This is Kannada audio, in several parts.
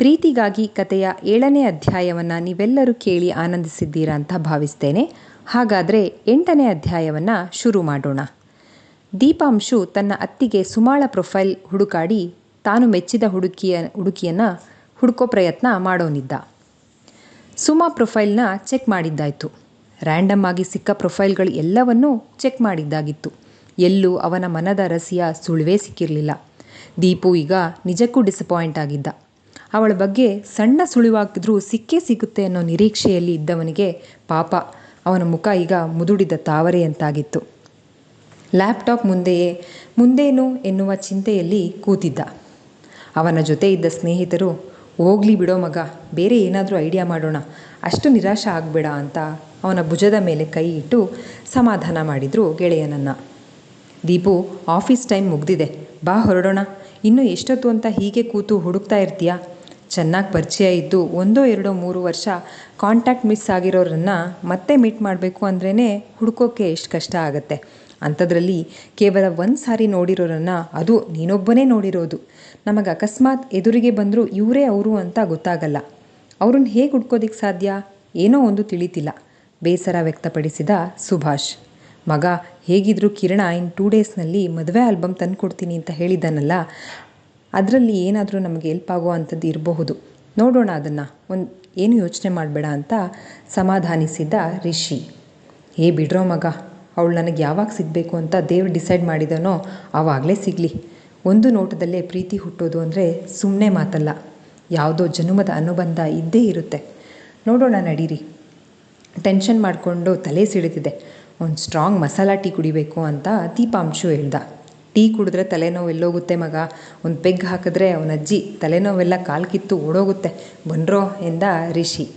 ಪ್ರೀತಿಗಾಗಿ ಕತೆಯ ಏಳನೇ ಅಧ್ಯಾಯವನ್ನು ನೀವೆಲ್ಲರೂ ಕೇಳಿ ಆನಂದಿಸಿದ್ದೀರಾ ಅಂತ ಭಾವಿಸ್ತೇನೆ. ಹಾಗಾದರೆ ಎಂಟನೇ ಅಧ್ಯಾಯವನ್ನು ಶುರು ಮಾಡೋಣ. ದೀಪಾಂಶು ತನ್ನ ಅತ್ತಿಗೆ ಸುಮಾಳ ಪ್ರೊಫೈಲ್ ಹುಡುಕಾಡಿ ತಾನು ಮೆಚ್ಚಿದ ಹುಡುಕಿಯ, ಹುಡುಕಿಯನ್ನು ಹುಡುಕೋ ಪ್ರಯತ್ನ ಮಾಡೋನಿದ್ದ. ಸುಮಾ ಪ್ರೊಫೈಲ್ನ ಚೆಕ್ ಮಾಡಿದ್ದಾಯಿತು. ರ್ಯಾಂಡಮ್ ಆಗಿ ಸಿಕ್ಕ ಪ್ರೊಫೈಲ್ಗಳು ಎಲ್ಲವನ್ನೂ ಚೆಕ್ ಮಾಡಿದ್ದಾಗಿತ್ತು. ಎಲ್ಲೂ ಅವನ ಮನದ ರಸಿಯ ಸುಳಿವೇ ಸಿಕ್ಕಿರಲಿಲ್ಲ. ದೀಪು ಈಗ ನಿಜಕ್ಕೂ ಡಿಸಪಾಯಿಂಟ್ ಆಗಿದ್ದ. ಅವಳ ಬಗ್ಗೆ ಸಣ್ಣ ಸುಳಿವಾಕಿದ್ರೂ ಸಿಕ್ಕೇ ಸಿಗುತ್ತೆ ಅನ್ನೋ ನಿರೀಕ್ಷೆಯಲ್ಲಿ ಇದ್ದವನಿಗೆ ಪಾಪ. ಅವನ ಮುಖ ಈಗ ಮುದುಡಿದ ತಾವರೆಯಂತಾಗಿತ್ತು ಲ್ಯಾಪ್ಟಾಪ್ ಮುಂದೆಯೇ, ಮುಂದೇನು ಎನ್ನುವ ಚಿಂತೆಯಲ್ಲಿ ಕೂತಿದ್ದ. ಅವನ ಜೊತೆ ಇದ್ದ ಸ್ನೇಹಿತರು, ಹೋಗ್ಲಿ ಬಿಡೋ ಮಗ, ಬೇರೆ ಏನಾದರೂ ಐಡಿಯಾ ಮಾಡೋಣ, ಅಷ್ಟು ನಿರಾಶ ಆಗಬೇಡ ಅಂತ ಅವನ ಭುಜದ ಮೇಲೆ ಕೈ ಇಟ್ಟು ಸಮಾಧಾನ ಮಾಡಿದರು ಗೆಳೆಯನನ್ನು. ದೀಪು, ಆಫೀಸ್ ಟೈಮ್ ಮುಗ್ದಿದೆ, ಬಾ ಹೊರಡೋಣ, ಇನ್ನೂ ಎಷ್ಟೊತ್ತು ಅಂತ ಹೀಗೆ ಕೂತು ಹುಡುಕ್ತಾ ಇರ್ತೀಯಾ? ಚೆನ್ನಾಗಿ ಪರಿಚಯ ಇದ್ದು ಒಂದೋ ಎರಡೋ ಮೂರು ವರ್ಷ ಕಾಂಟ್ಯಾಕ್ಟ್ ಮಿಸ್ ಆಗಿರೋರನ್ನು ಮತ್ತೆ ಮೀಟ್ ಮಾಡಬೇಕು ಅಂದ್ರೇ ಹುಡುಕೋಕೆ ಎಷ್ಟು ಕಷ್ಟ ಆಗುತ್ತೆ. ಅಂಥದ್ರಲ್ಲಿ ಕೇವಲ ಒಂದು ಸಾರಿ ನೋಡಿರೋರನ್ನು ಅದು ನೀನೊಬ್ಬನೇ ನೋಡಿರೋದು. ನಮಗೆ ಅಕಸ್ಮಾತ್ ಎದುರಿಗೆ ಬಂದರೂ ಇವರೇ ಅವರು ಅಂತ ಗೊತ್ತಾಗಲ್ಲ. ಅವ್ರನ್ನ ಹೇಗೆ ಹುಡ್ಕೋದಿಕ್ಕೆ ಸಾಧ್ಯ? ಏನೋ ಒಂದು ತಿಳಿತಿಲ್ಲ. ಬೇಸರ ವ್ಯಕ್ತಪಡಿಸಿದ ಸುಭಾಷ್. ಮಗ, ಹೇಗಿದ್ರು ಕಿರಣ ಇನ್ ಟೂ ಡೇಸ್ನಲ್ಲಿ ಮದುವೆ ಆಲ್ಬಮ್ ತಂದುಕೊಡ್ತೀನಿ ಅಂತ ಹೇಳಿದ್ದಾನಲ್ಲ ಅದರಲ್ಲಿ ಏನಾದರೂ ನಮಗೆ ಹೆಲ್ಪ್ ಆಗೋ ಅಂಥದ್ದು ಇರಬಹುದು. ನೋಡೋಣ ಅದನ್ನು. ಒಂದು ಏನು ಯೋಚನೆ ಮಾಡಬೇಡ ಅಂತ ಸಮಾಧಾನಿಸಿದ ರಿಷಿ. ಏ ಬಿಡ್ರೋ ಮಗ, ಅವಳು ನನಗೆ ಯಾವಾಗ ಸಿಗಬೇಕು ಅಂತ ದೇವ್ರು ಡಿಸೈಡ್ ಮಾಡಿದನೋ ಆವಾಗಲೇ ಸಿಗಲಿ. ಒಂದು ನೋಟದಲ್ಲೇ ಪ್ರೀತಿ ಹುಟ್ಟೋದು ಅಂದರೆ ಸುಮ್ಮನೆ ಮಾತಲ್ಲ. ಯಾವುದೋ ಜನುಮದ ಅನುಬಂಧ ಇದ್ದೇ ಇರುತ್ತೆ. ನೋಡೋಣ ನಡೀರಿ. ಟೆನ್ಷನ್ ಮಾಡಿಕೊಂಡು ತಲೆ ಸಿಡಿತಿದೆ. ಒಂದು ಸ್ಟ್ರಾಂಗ್ ಮಸಾಲ ಟೀ ಕುಡಿಬೇಕು ಅಂತ ದೀಪಾಂಶು ಹೇಳ್ದ. ಟೀ ಕುಡಿದ್ರೆ ತಲೆನೋವು ಎಲ್ಲೋಗುತ್ತೆ ಮಗ. ಒಂದು ಪೆಗ್ ಹಾಕಿದ್ರೆ ಅವನ ಅಜ್ಜಿ ತಲೆನೋವೆಲ್ಲ ಕಾಲು ಕಿತ್ತು ಓಡೋಗುತ್ತೆ. ಬನ್ರೋ ಎಂದ ರಿಷಿ.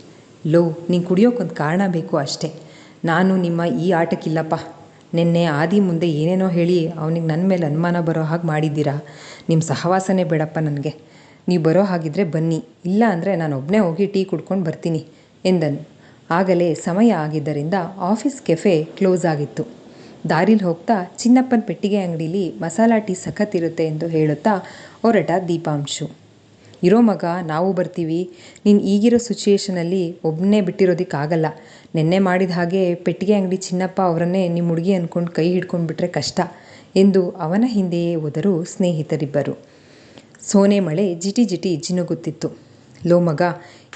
ಲೋ, ನೀನು ಕುಡಿಯೋಕ್ಕೊಂದು ಕಾರಣ ಬೇಕು ಅಷ್ಟೇ. ನಾನು ನಿಮ್ಮ ಈ ಆಟಕ್ಕಿಲ್ಲಪ್ಪ. ನಿನ್ನೆ ಆದಿ ಮುಂದೆ ಏನೇನೋ ಹೇಳಿ ಅವನಿಗೆ ನನ್ನ ಮೇಲೆ ಅನುಮಾನ ಬರೋ ಹಾಗೆ ಮಾಡಿದ್ದೀರಾ? ನಿಮ್ಮ ಸಹವಾಸನೇ ಬೇಡಪ್ಪ ನನಗೆ. ನೀವು ಬರೋ ಹಾಗಿದ್ರೆ ಬನ್ನಿ. ಇಲ್ಲ ಅಂದರೆ ನಾನು ಒಬ್ಬನೇ ಹೋಗಿ ಟೀ ಕುಡ್ಕೊಂಡು ಬರ್ತೀನಿ ಎಂದನು. ಆಗಲೇ ಸಮಯ ಆಗಿದ್ದರಿಂದ ಆಫೀಸ್ ಕೆಫೆ ಕ್ಲೋಸ್ ಆಗಿತ್ತು. ದಾರಿಲಿ ಹೋಗ್ತಾ ಚಿನ್ನಪ್ಪನ ಪೆಟ್ಟಿಗೆ ಅಂಗಡೀಲಿ ಮಸಾಲ ಟೀ ಸಖತ್ತಿರುತ್ತೆ ಎಂದು ಹೇಳುತ್ತಾ ಹೊರಟ ದೀಪಾಂಶು. ಇರೋ ಮಗ, ನಾವು ಬರ್ತೀವಿ. ನೀನು ಈಗಿರೋ ಸಿಚುಯೇಷನಲ್ಲಿ ಒಬ್ಬನೇ ಬಿಟ್ಟಿರೋದಕ್ಕಾಗಲ್ಲ. ನಿನ್ನೆ ಮಾಡಿದ ಹಾಗೆ ಪೆಟ್ಟಿಗೆ ಅಂಗಡಿ ಚಿನ್ನಪ್ಪ ಅವರನ್ನೇ ನಿಮ್ಮ ಹುಡುಗಿ ಅಂದ್ಕೊಂಡು ಕೈ ಹಿಡ್ಕೊಂಡು ಬಿಟ್ಟರೆ ಕಷ್ಟ ಎಂದು ಅವನ ಹಿಂದೆಯೇ ಹೋದರು ಸ್ನೇಹಿತರಿಬ್ಬರು. ಸೋನೆ ಮಳೆ ಜಿಟಿ ಜಿಟಿ ಜಿನುಗುತ್ತಿತ್ತು. ಲೋ ಮಗ,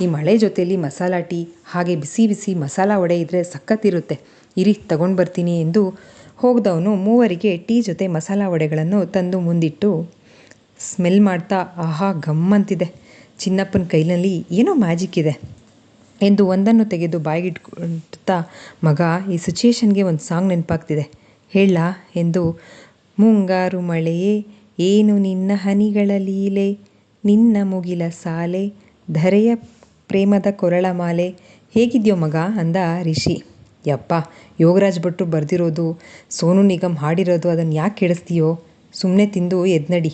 ಈ ಮಳೆ ಜೊತೆಯಲ್ಲಿ ಮಸಾಲ ಟೀ, ಹಾಗೆ ಬಿಸಿ ಬಿಸಿ ಮಸಾಲ ವಡೆ ಇದ್ದರೆ ಸಖತ್ತಿರುತ್ತೆ ಇರಿ, ತಗೊಂಡು ಬರ್ತೀನಿ ಎಂದು ಹೋಗ್ದವನು ಮೂವರಿಗೆ ಟೀ ಜೊತೆ ಮಸಾಲ ವಡೆಗಳನ್ನು ತಂದು ಮುಂದಿಟ್ಟು, ಸ್ಮೆಲ್ ಮಾಡ್ತಾ ಆಹಾ ಗಮ್ಮಂತಿದೆ ಚಿನ್ನಪ್ಪನ ಕೈನಲ್ಲಿ ಏನೋ ಮ್ಯಾಜಿಕ್ ಇದೆ ಎಂದು ಒಂದನ್ನು ತೆಗೆದು ಬಾಯಿಗಿಟ್ಕೊಳ್ತಾ, ಮಗ, ಈ ಸಿಚುಯೇಷನ್ಗೆ ಒಂದು ಸಾಂಗ್ ನೆನಪಾಗ್ತಿದೆ. ಹೇಳ ಎಂದು, ಮುಂಗಾರು ಮಳೆಯೇ, ಏನು ನಿನ್ನ ಹನಿಗಳ ಲೀಲೆ, ನಿನ್ನ ಮುಗಿಲ ಸಾಲೆ, ಧರೆಯ ಪ್ರೇಮದ ಕೊರಳ ಮಾಲೆ, ಹೇಗಿದೆಯೋ ಮಗ ಅಂದ ರಿಷಿ. ಯಪ್ಪ ಯೋಗರಾಜ್ ಭಟ್ರು ಬರೆದಿರೋದು, ಸೋನು ನಿಗಮ್ ಹಾಡಿರೋದು ಅದನ್ನು ಯಾಕೆ ಕೆಡಿಸ್ತೀಯೋ ಸುಮ್ಮನೆ ತಿಂದು ಎದ್ನಡಿ.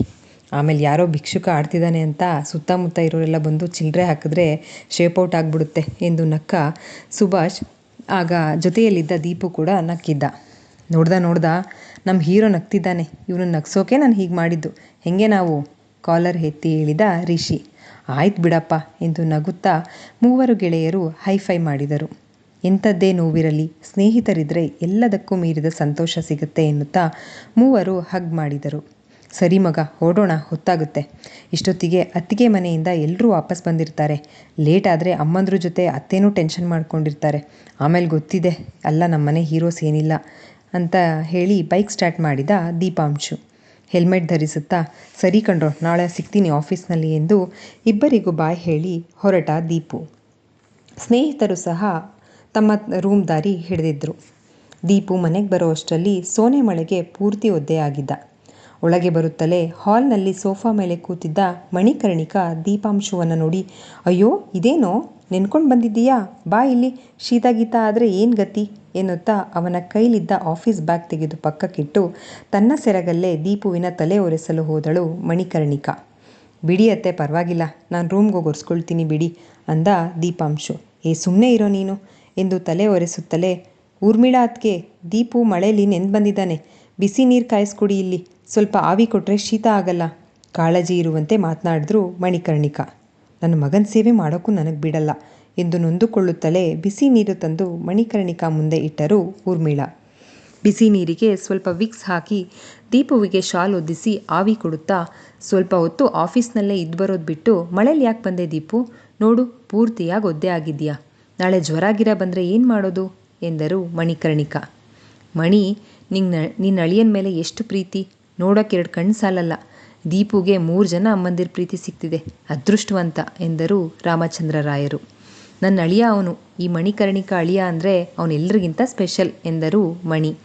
ಆಮೇಲೆ ಯಾರೋ ಭಿಕ್ಷುಕ ಆಡ್ತಿದ್ದಾನೆ ಅಂತ ಸುತ್ತಮುತ್ತ ಇರೋರೆಲ್ಲ ಬಂದು ಚಿಲ್ಲರೆ ಹಾಕಿದ್ರೆ ಶೇಪೌಟ್ ಆಗಿಬಿಡುತ್ತೆ ಎಂದು ನಕ್ಕ ಸುಭಾಷ್, ಆಗ ಜೊತೆಯಲ್ಲಿದ್ದ ದೀಪು ಕೂಡ ನಕ್ಕಿದ್ದ. ನೋಡ್ದ ನೋಡ್ದ ನಮ್ಮ ಹೀರೋ ನಗ್ತಿದ್ದಾನೆ. ಇವನು ನಗ್ಸೋಕೆ ನಾನು ಹೀಗೆ ಮಾಡಿದ್ದು. ಹೆಂಗೆ ನಾವು? ಕಾಲರ್ ಎತ್ತಿ ಹೇಳಿದ ರಿಷಿ. ಆಯ್ತು ಬಿಡಪ್ಪ ಎಂದು ನಗುತ್ತಾ ಮೂವರು ಗೆಳೆಯರು ಹೈಫೈ ಮಾಡಿದರು. ಎಂಥದ್ದೇ ನೋವಿರಲಿ ಸ್ನೇಹಿತರಿದ್ದರೆ ಎಲ್ಲದಕ್ಕೂ ಮೀರಿದ ಸಂತೋಷ ಸಿಗುತ್ತೆ ಎನ್ನುತ್ತಾ ಮೂವರು ಹಗ್ ಮಾಡಿದರು. ಸರಿ ಮಗ ಓಡೋಣ ಹೊತ್ತಾಗುತ್ತೆ. ಇಷ್ಟೊತ್ತಿಗೆ ಅತ್ತಿಗೆ ಮನೆಯಿಂದ ಎಲ್ಲರೂ ವಾಪಸ್ ಬಂದಿರ್ತಾರೆ. ಲೇಟ್ ಆದರೆ ಅಮ್ಮಂದ್ರ ಜೊತೆ ಅತ್ತೇನೂ ಟೆನ್ಷನ್ ಮಾಡ್ಕೊಂಡಿರ್ತಾರೆ. ಆಮೇಲೆ ಗೊತ್ತಿದೆ, ಅಲ್ಲ ನಮ್ಮ ಮನೆ ಹೀರೋಸ್ ಏನಿಲ್ಲ ಅಂತ ಹೇಳಿ ಬೈಕ್ ಸ್ಟಾರ್ಟ್ ಮಾಡಿದ ದೀಪಾಂಶು. ಹೆಲ್ಮೆಟ್ ಧರಿಸುತ್ತಾ, ಸರಿ ಕಂಡ್ರೋ ನಾಳೆ ಸಿಗ್ತೀನಿ ಆಫೀಸ್ನಲ್ಲಿ ಎಂದು ಇಬ್ಬರಿಗೂ ಬಾಯ್ ಹೇಳಿ ಹೊರಟ ದೀಪು. ಸ್ನೇಹಿತರು ಸಹ ತಮ್ಮ ರೂಮ್ ದಾರಿ ಹಿಡಿದಿದ್ರು. ದೀಪು ಮನೆಗೆ ಬರೋ ಅಷ್ಟರಲ್ಲಿ ಸೋನೆ ಮಳೆಗೆ ಪೂರ್ತಿ ಒದ್ದೆಯಾಗಿದ್ದ ಒಳಗೆ ಬರುತ್ತಲೇ ಹಾಲ್ನಲ್ಲಿ ಸೋಫಾ ಮೇಲೆ ಕೂತಿದ್ದ ಮಣಿಕರ್ಣಿಕ ದೀಪಾಂಶುವನ್ನು ನೋಡಿ, ಅಯ್ಯೋ, ಇದೇನೋ? ನೆನ್ಕೊಂಡು ಬಂದಿದ್ದೀಯಾ? ಬಾ ಇಲ್ಲಿ, ಶೀತ ಗೀತ ಆದರೆ ಏನು ಗತಿ? ಎನ್ನುತ್ತಾ ಅವನ ಕೈಲಿದ್ದ ಆಫೀಸ್ ಬ್ಯಾಗ್ ತೆಗೆದು ಪಕ್ಕಕ್ಕಿಟ್ಟು ತನ್ನ ಸೆರಗಲ್ಲೇ ದೀಪುವಿನ ತಲೆ ಒರೆಸಲು ಹೋದಳು ಮಣಿಕರ್ಣಿಕ. ಬಿಡಿಯತ್ತೆ ಪರವಾಗಿಲ್ಲ. ನಾನು ರೂಮ್ಗೆ ಒರೆಸ್ಕೊಳ್ತೀನಿ ಬಿಡಿ ಅಂದ ದೀಪಾಂಶು. ಏ ಸುಮ್ಮನೆ ಇರೋ ನೀನು? ಎಂದು ತಲೆ ಒರೆಸುತ್ತಲೇ ಊರ್ಮಿಳಾ ಅತ್ಗೆ ದೀಪು ಮಳೇಲಿ ನೆಂದು ಬಂದಿದ್ದಾನೆ. ಬಿಸಿ ನೀರು ಕಾಯಿಸ್ಕೊಡಿ ಇಲ್ಲಿ, ಸ್ವಲ್ಪ ಆವಿ ಕೊಟ್ಟರೆ ಶೀತ ಆಗಲ್ಲ. ಕಾಳಜಿ ಇರುವಂತೆ ಮಾತನಾಡಿದ್ರು ಮಣಿಕರ್ಣಿಕ. ನನ್ನ ಮಗನ ಸೇವೆ ಮಾಡೋಕ್ಕೂ ನನಗೆ ಬಿಡಲ್ಲ ಎಂದು ನೊಂದುಕೊಳ್ಳುತ್ತಲೇ ಬಿಸಿ ನೀರು ತಂದು ಮಣಿಕರ್ಣಿಕಾ ಮುಂದೆ ಇಟ್ಟರು ಊರ್ಮಿಳಾ. ಬಿಸಿ ನೀರಿಗೆ ಸ್ವಲ್ಪ ವಿಕ್ಸ್ ಹಾಕಿ ದೀಪುವಿಗೆ ಶಾಲ್ ಒದ್ದಿಸಿ ಆವಿ ಕೊಡುತ್ತಾ, ಸ್ವಲ್ಪ ಹೊತ್ತು ಆಫೀಸ್ನಲ್ಲೇ ಇದ್ದು ಬರೋದು ಬಿಟ್ಟು ಮಳೇಲಿ ಯಾಕೆ ಬಂದೆ ದೀಪು? ನೋಡು, ಪೂರ್ತಿಯಾಗಿ ಒದ್ದೆ ಆಗಿದೆಯಾ ನಾಳೆ ಜ್ವರ ಗಿರ ಬಂದರೆ ಏನು ಮಾಡೋದು? ಎಂದರು ಮಣಿಕರ್ಣಿಕ. ಮಣಿ, ನಿಂಗೆ ನಿನ್ನ ಅಳಿಯನ ಮೇಲೆ ಎಷ್ಟು ಪ್ರೀತಿ? ನೋಡೋಕೆ ಎರಡು ಕಣ್ಣು ಸಾಲಲ್ಲ. ದೀಪುಗೆ ಮೂರು ಜನ ಅಮ್ಮಂದಿರ ಪ್ರೀತಿ ಸಿಗ್ತಿದೆ. ಅದೃಷ್ಟವಂತ, ಎಂದರು ರಾಮಚಂದ್ರ ರಾಯರು. ನನ್ನ ಅಳಿಯ ಅವನು. ಈ ಮಣಿಕರ್ಣಿಕ ಅಳಿಯ ಅಂದರೆ ಅವನೆಲ್ಲರಿಗಿಂತ ಸ್ಪೆಷಲ್, ಎಂದರು ಮಣಿ.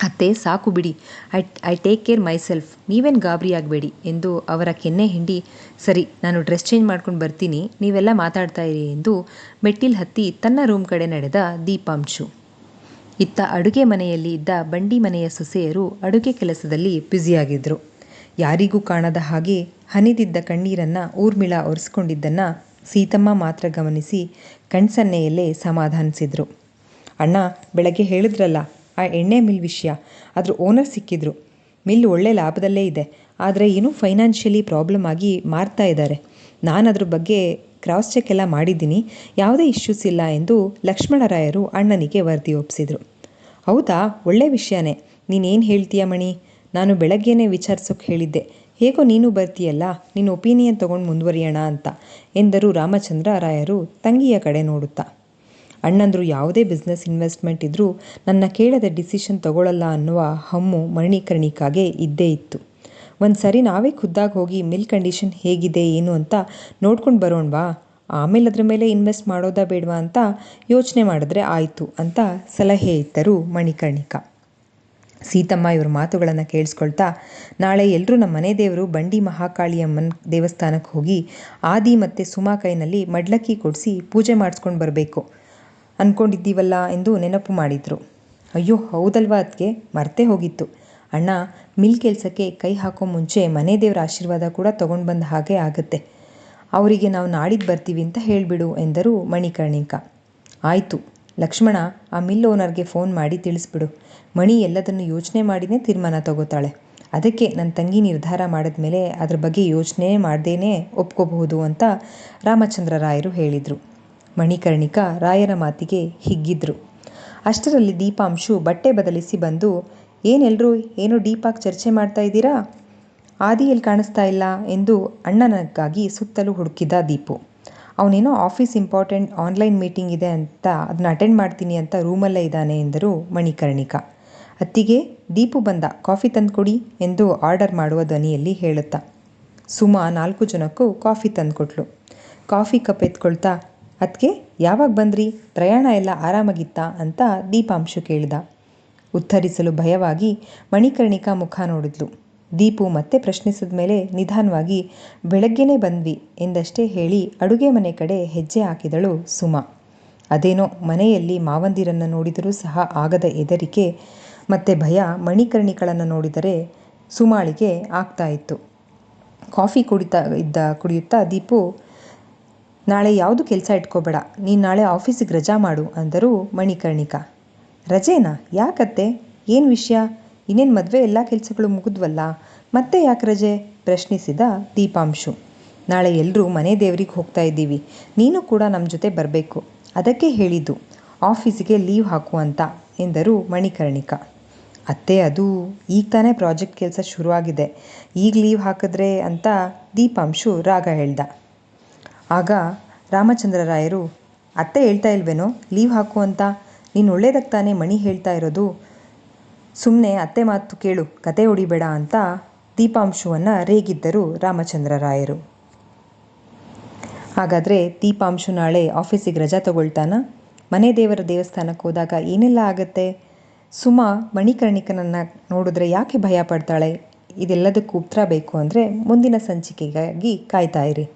ಅತ್ತೆ, ಸಾಕು ಬಿಡಿ. I I take care myself ನೀವೇನು ಗಾಬರಿ ಆಗಬೇಡಿ ಎಂದು ಅವರ ಕೆನ್ನೆ ಹಿಂಡಿ, ಸರಿ, ನಾನು ಡ್ರೆಸ್ ಚೇಂಜ್ ಮಾಡ್ಕೊಂಡು ಬರ್ತೀನಿ, ನೀವೆಲ್ಲ ಮಾತಾಡ್ತಾ ಇರಿ ಎಂದು ಮೆಟ್ಟಿಲ್ ಹತ್ತಿ ತನ್ನ ರೂಮ್ ಕಡೆ ನಡೆದ ದೀಪಾಂಶು. ಇತ್ತ ಅಡುಗೆ ಮನೆಯಲ್ಲಿ ಇದ್ದ ಬಂಡಿ ಮನೆಯ ಸೊಸೆಯರು ಅಡುಗೆ ಕೆಲಸದಲ್ಲಿ ಬ್ಯುಸಿಯಾಗಿದ್ದರು ಯಾರಿಗೂ ಕಾಣದ ಹಾಗೆ ಹನಿದಿದ್ದ ಕಣ್ಣೀರನ್ನು ಊರ್ಮಿಳ ಒರೆಸ್ಕೊಂಡಿದ್ದನ್ನು ಸೀತಮ್ಮ ಮಾತ್ರ ಗಮನಿಸಿ ಕಣ್ಸನ್ನೆಯಲ್ಲೇ ಸಮಾಧಾನಿಸಿದರು. ಅಣ್ಣ, ಬೆಳಗ್ಗೆ ಹೇಳಿದ್ರಲ್ಲ ಆ ಎಣ್ಣೆ ಮಿಲ್ ವಿಷಯ. ಅದ್ರ ಓನರ್ ಸಿಕ್ಕಿದ್ರು. ಮಿಲ್ ಒಳ್ಳೆ ಲಾಭದಲ್ಲೇ ಇದೆ. ಆದರೆ ಏನೂ ಫೈನಾನ್ಷಿಯಲಿ ಪ್ರಾಬ್ಲಮ್ ಆಗಿ ಮಾರ್ತಾ ಇದ್ದಾರೆ. ನಾನು ಅದ್ರ ಬಗ್ಗೆ ಕ್ರಾಸ್ ಚೆಕ್ ಎಲ್ಲ ಮಾಡಿದ್ದೀನಿ. ಯಾವುದೇ ಇಶ್ಯೂಸ್ ಇಲ್ಲ ಎಂದು ಲಕ್ಷ್ಮಣರಾಯರು ಅಣ್ಣನಿಗೆ ವರದಿ ಒಪ್ಪಿಸಿದರು ಹೌದಾ? ಒಳ್ಳೆ ವಿಷಯನೇ. ನೀನೇನು ಹೇಳ್ತೀಯ ಮಣಿ? ನಾನು ಬೆಳಗ್ಗೆನೇ ವಿಚಾರಿಸೋಕೆ ಹೇಳಿದ್ದೆ. ಹೇಗೋ ನೀನು ಬರ್ತೀಯಲ್ಲ? ನಿನ್ನ ಒಪಿನಿಯನ್ ತೊಗೊಂಡು ಮುಂದುವರಿಯೋಣ ಅಂತ ಎಂದರು ರಾಮಚಂದ್ರ ರಾಯರು ತಂಗಿಯ ಕಡೆ ನೋಡುತ್ತಾ. ಅಣ್ಣಂದರು ಯಾವುದೇ ಬಿಸ್ನೆಸ್ ಇನ್ವೆಸ್ಟ್ಮೆಂಟ್ ಇದ್ದರೂ ನನ್ನ ಕೇಳದ ಡಿಸಿಷನ್ ತಗೊಳ್ಳಲ್ಲ ಅನ್ನುವ ಹಮ್ಮು ಮಣಿಕರ್ಣಿಕಾಗೆ ಇದ್ದೇ ಇತ್ತು. ಒಂದು ಸರಿ ನಾವೇ ಖುದ್ದಾಗಿ ಹೋಗಿ ಮಿಲ್ ಕಂಡೀಷನ್ ಹೇಗಿದೆ, ಏನು ಅಂತ ನೋಡ್ಕೊಂಡು ಬರೋಣವಾ ಆಮೇಲೆ ಅದರ ಮೇಲೆ ಇನ್ವೆಸ್ಟ್ ಮಾಡೋದಾ ಬೇಡವಾ ಅಂತ ಯೋಚನೆ ಮಾಡಿದ್ರೆ ಆಯಿತು ಅಂತ ಸಲಹೆ ಇತ್ತರು ಮಣಿಕರ್ಣಿಕಾ. ಸೀತಮ್ಮ ಇವ್ರ ಮಾತುಗಳನ್ನು ಕೇಳಿಸ್ಕೊಳ್ತಾ, ನಾಳೆ ಎಲ್ಲರೂ ನಮ್ಮ ಮನೆ ದೇವರು ಬಂಡಿ ಮಹಾಕಾಳಿಯಮ್ಮನ ದೇವಸ್ಥಾನಕ್ಕೆ ಹೋಗಿ ಆದಿ ಮತ್ತು ಸುಮಾ ಕೈನಲ್ಲಿ ಮಡ್ಲಕ್ಕಿ ಕೊಡಿಸಿ ಪೂಜೆ ಮಾಡಿಸ್ಕೊಂಡು ಬರಬೇಕು. ಅಂದ್ಕೊಂಡಿದ್ದೀವಲ್ಲ ಎಂದು ನೆನಪು ಮಾಡಿದರು. ಅಯ್ಯೋ, ಹೌದಲ್ವಾ ಅದಕ್ಕೆ ಮರ್ತೇ ಹೋಗಿತ್ತು. ಅಣ್ಣ ಮಿಲ್ ಕೆಲಸಕ್ಕೆ ಕೈ ಹಾಕೋ ಮುಂಚೆ ಮನೆ ದೇವರ ಆಶೀರ್ವಾದ ಕೂಡ ತೊಗೊಂಡು ಬಂದ ಹಾಗೆ ಆಗುತ್ತೆ. ಅವರಿಗೆ ನಾವು ನಾಡಿದ್ದು ಬರ್ತೀವಿ ಅಂತ ಹೇಳಿಬಿಡು ಎಂದರು ಮಣಿಕರ್ಣಿಕ. ಆಯಿತು, ಲಕ್ಷ್ಮಣ, ಆ ಮಿಲ್ ಓನರ್ಗೆ ಫೋನ್ ಮಾಡಿ ತಿಳಿಸ್ಬಿಡು. ಮಣಿ ಎಲ್ಲದನ್ನು ಯೋಚನೆ ಮಾಡಿನೇ ತೀರ್ಮಾನ ತಗೋತಾಳೆ. ಅದಕ್ಕೆ ನನ್ನ ತಂಗಿ ನಿರ್ಧಾರ ಮಾಡಿದ ಮೇಲೆ ಅದ್ರ ಬಗ್ಗೆ ಯೋಚನೆ ಮಾಡ್ದೇನೆ ಒಪ್ಕೋಬಹುದು ಅಂತ ರಾಮಚಂದ್ರ ರಾಯರು ಹೇಳಿದರು. ಮಣಿಕರ್ಣಿಕಾ ರಾಯರ ಮಾತಿಗೆ ಹಿಗ್ಗಿದ್ರು. ಅಷ್ಟರಲ್ಲಿ ದೀಪಾಂಶು ಬಟ್ಟೆ ಬದಲಿಸಿ ಬಂದು ಏನೆಲ್ಲರೂ ಏನು ಡೀಪಾಗಿ ಚರ್ಚೆ ಮಾಡ್ತಾ ಇದ್ದೀರಾ? ಆದಿ ಎಲ್ಲಿ ಕಾಣಿಸ್ತಾ ಇಲ್ಲ ಎಂದು ಅಣ್ಣನಕ್ಕಾಗಿ ಸುತ್ತಲೂ ಹುಡುಕಿದ ದೀಪು. ಅವನೇನೋ ಆಫೀಸ್ ಇಂಪಾರ್ಟೆಂಟ್ ಆನ್ಲೈನ್ ಮೀಟಿಂಗ್ ಇದೆ ಅಂತ ಅದನ್ನ ಅಟೆಂಡ್ ಮಾಡ್ತೀನಿ ಅಂತ ರೂಮಲ್ಲೇ ಇದ್ದಾನೆ ಎಂದರು ಮಣಿಕರ್ಣಿಕಾ. ಅತ್ತಿಗೆ, ದೀಪು ಬಂದ, ಕಾಫಿ ತಂದುಕೊಡಿ ಎಂದು ಆರ್ಡರ್ ಮಾಡುವ ಧ್ವನಿಯಲ್ಲಿ ಹೇಳುತ್ತಾ, ಸುಮಾ ನಾಲ್ಕು ಜನಕ್ಕೂ ಕಾಫಿ ತಂದುಕೊಟ್ಲು. ಕಾಫಿ ಕಪ್ ಎತ್ಕೊಳ್ತಾ ಅದಕ್ಕೆ ಯಾವಾಗ ಬಂದ್ರಿ? ಪ್ರಯಾಣ ಎಲ್ಲ ಆರಾಮಾಗಿತ್ತಾ ಅಂತ ದೀಪಾಂಶು ಕೇಳಿದ. ಉತ್ತರಿಸಲು ಭಯವಾಗಿ ಮಣಿಕರ್ಣಿಕಾ ಮುಖ ನೋಡಿದ್ಲು. ದೀಪು ಮತ್ತೆ ಪ್ರಶ್ನಿಸಿದ ಮೇಲೆ ನಿಧಾನವಾಗಿ, ಬೆಳಗ್ಗೆನೇ ಬಂದ್ವಿ ಎಂದಷ್ಟೇ ಹೇಳಿ ಅಡುಗೆ ಮನೆ ಕಡೆ ಹೆಜ್ಜೆ ಹಾಕಿದಳು ಸುಮಾ. ಅದೇನೋ ಮನೆಯಲ್ಲಿ ಮಾವಂದಿರನ್ನು ನೋಡಿದರೂ ಸಹ ಆಗದ ಹೆದರಿಕೆ, ಮತ್ತೆ ಭಯ ಮಣಿಕರ್ಣಿಕಳನ್ನು ನೋಡಿದರೆ ಸುಮಾಳಿಗೆ ಆಗ್ತಾ ಇತ್ತು. ಕಾಫಿ ಕುಡಿತಾ ಇದ್ದ ಕುಡಿಯುತ್ತಾ ದೀಪು ನಾಳೆ ಯಾವುದು ಕೆಲಸ ಇಟ್ಕೋಬೇಡ, ನೀನು ನಾಳೆ ಆಫೀಸಿಗೆ ರಜಾ ಮಾಡು ಅಂದರು ಮಣಿಕರ್ಣಿಕಾ. ರಜೇನಾ? ಯಾಕತ್ತೆ? ಏನು ವಿಷಯ? ಇನ್ನೇನು ಮದುವೆ ಎಲ್ಲ ಕೆಲಸಗಳು ಮುಗಿದ್ವಲ್ಲ, ಮತ್ತೆ ಯಾಕೆ ರಜೆ? ಪ್ರಶ್ನಿಸಿದ ದೀಪಾಂಶು. ನಾಳೆ ಎಲ್ಲರೂ ಮನೆ ದೇವರಿಗೆ ಹೋಗ್ತಾ ಇದ್ದೀವಿ, ನೀನು ಕೂಡ ನಮ್ಮ ಜೊತೆ ಬರಬೇಕು, ಅದಕ್ಕೆ ಹೇಳಿದ್ದು, ಆಫೀಸಿಗೆ ಲೀವ್ ಹಾಕು ಅಂತ ಎಂದರು ಮಣಿಕರ್ಣಿಕಾ. ಅತ್ತೆ, ಅದು ಈಗ ತಾನೇ ಪ್ರಾಜೆಕ್ಟ್ ಕೆಲಸ ಶುರುವಾಗಿದೆ, ಈಗ ಲೀವ್ ಹಾಕಿದ್ರೆ ಅಂತ ದೀಪಾಂಶು ರಾಗ ಹೇಳ್ದ. ಆಗ ರಾಮಚಂದ್ರರಾಯರು, ಅತ್ತೆ ಹೇಳ್ತಾ ಇಲ್ವೇನೋ? ಲೀವ್ ಹಾಕು ಅಂತ. ನೀನು ಒಳ್ಳೇದಕ್ಕೆ ತಾನೇ ಮಣಿ ಹೇಳ್ತಾ ಇರೋದು. ಸುಮ್ಮನೆ ಅತ್ತೆ ಮಾತು ಕೇಳು, ಕತೆ ಹೊಡಿಬೇಡ ಅಂತ ದೀಪಾಂಶುವನ್ನು ರೇಗಿದ್ದರು ರಾಮಚಂದ್ರರಾಯರು. ಹಾಗಾದರೆ ದೀಪಾಂಶು ನಾಳೆ ಆಫೀಸಿಗೆ ರಜಾ ತಗೊಳ್ತಾನ? ಮನೆ ದೇವರ ದೇವಸ್ಥಾನಕ್ಕೆ ಹೋದಾಗ ಏನೆಲ್ಲ ಆಗುತ್ತೆ? ಸುಮಾ ಮಣಿಕರ್ಣಿಕನನ್ನು ನೋಡಿದ್ರೆ ಯಾಕೆ ಭಯ ಪಡ್ತಾಳೆ? ಇದೆಲ್ಲದಕ್ಕೂ ಉತ್ತರ ಬೇಕು ಅಂದರೆ ಮುಂದಿನ ಸಂಚಿಕೆಗಾಗಿ ಕಾಯ್ತಾ ಇರಿ.